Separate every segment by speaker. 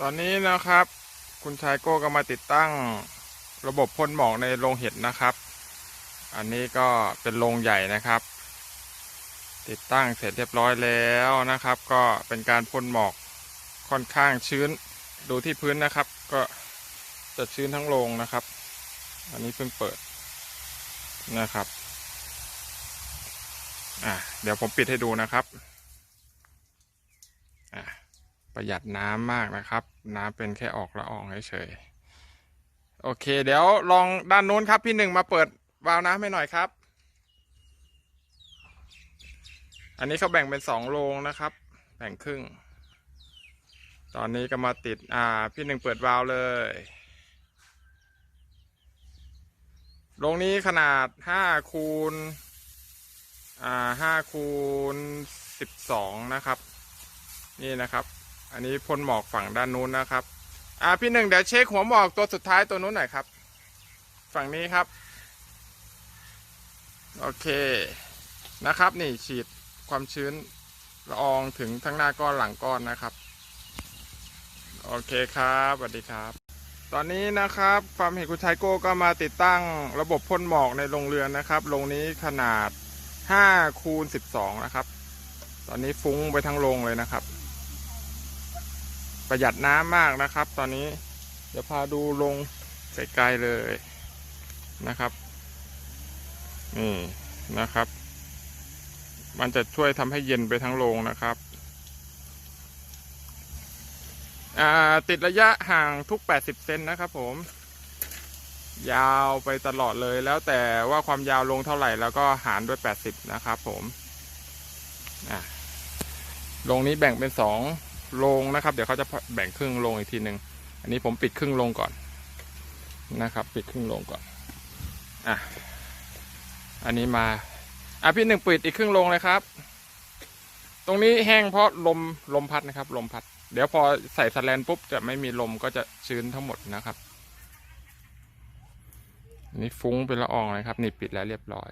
Speaker 1: ตอนนี้นะครับ คุณชายโก้ก็มาติดตั้งระบบพ่นหมอกในโรงเห็ดนะครับ อันนี้ก็เป็นโรงใหญ่นะครับ ติดตั้งเสร็จเรียบร้อยแล้วนะครับ ก็เป็นการพ่นหมอกค่อนข้างชื้นดูที่พื้นนะครับ ก็จะชื้นทั้งโรงนะครับ อันนี้เพิ่งเปิดนะครับอะเดี๋ยวผมปิดให้ดูนะครับ ประหยัดน้ำมากนะครับ น้ำเป็นแค่ออกละอองเฉยโอเค เดี๋ยวลองด้านนู้นครับ พี่หนึ่งมาเปิดวาล์วน้ำให้หน่อยครับ อันนี้เขาแบ่งเป็นสองโรงนะครับ แบ่งครึ่ง ตอนนี้ก็มาติดอ่า พี่หนึ่งเปิดวาล์วเลยโรงนี้ขนาดห้าคูณอ่าห้าคูณสิบสองนะครับ นี่นะครับ อันนี้พ่นหมอกฝั่งด้านนู้นนะครับ อ่าพี่หนึ่งเดี๋ยวเช็คหัวหมอกตัวสุดท้ายตัวนู้นหน่อยครับ ฝั่งนี้ครับ โอเคนะครับ นี่ฉีดความชื้นละอองถึงทั้งหน้าก้อนหลังก้อนนะครับ โอเคครับสวัสดีครับ ตอนนี้นะครับฟาร์มเห็ดคุณชายโก้ก็มาติดตั้งระบบพ่นหมอกในโรงเรือนนะครับโรงนี้ขนาด5คูณ12 นะครับ ตอนนี้ฟุ้งไปทั้งโรงเลยนะครับ ประหยัดน้ำมากนะครับ ตอนนี้เดี๋ยวพาดูลงไกลๆเลยนะครับนี่นะครับ มันจะช่วยทำให้เย็นไปทั้งโรงนะครับติดระยะห่างทุก 80 เซนนะครับผม ยาวไปตลอดเลยแล้วแต่ว่าความยาวลงเท่าไหร่แล้วก็หารด้วย 80 นะครับผมอะโรงนี้แบ่งเป็นสอง โรงนะครับ เดี๋ยวเขาจะแบ่งครึ่งโรงอีกทีหนึ่งอันนี้ผมปิดครึ่งโรงก่อนนะครับ ปิดครึ่งโรงก่อนอะอันนี้มาอะพี่หนึ่งปิดอีกครึ่งโรงเลยครับ ตรงนี้แห้งเพราะลมลมพัดนะครับ ลมพัด เดี๋ยวพอใส่สแลนปุ๊บจะไม่มีลมก็จะชื้นทั้งหมดนะครับนนี้ฟุ้งเป็นละอองเลยครับ นี่ปิดแล้วเรียบร้อย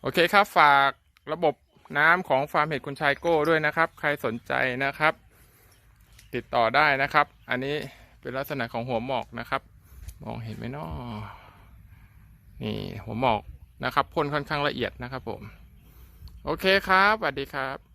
Speaker 1: โอเคครับฝากระบบ น้ำของฟาร์มเห็ดคุณชายโก้ด้วยนะครับ ใครสนใจนะครับ ติดต่อได้นะครับ อันนี้เป็นลักษณะของหัวหมอกนะครับ มองเห็นไหมนาะนี่หัวหมอกนะครับพ่นค่อนข้างละเอียดนะครับผม โอเคครับสวัสดีครับ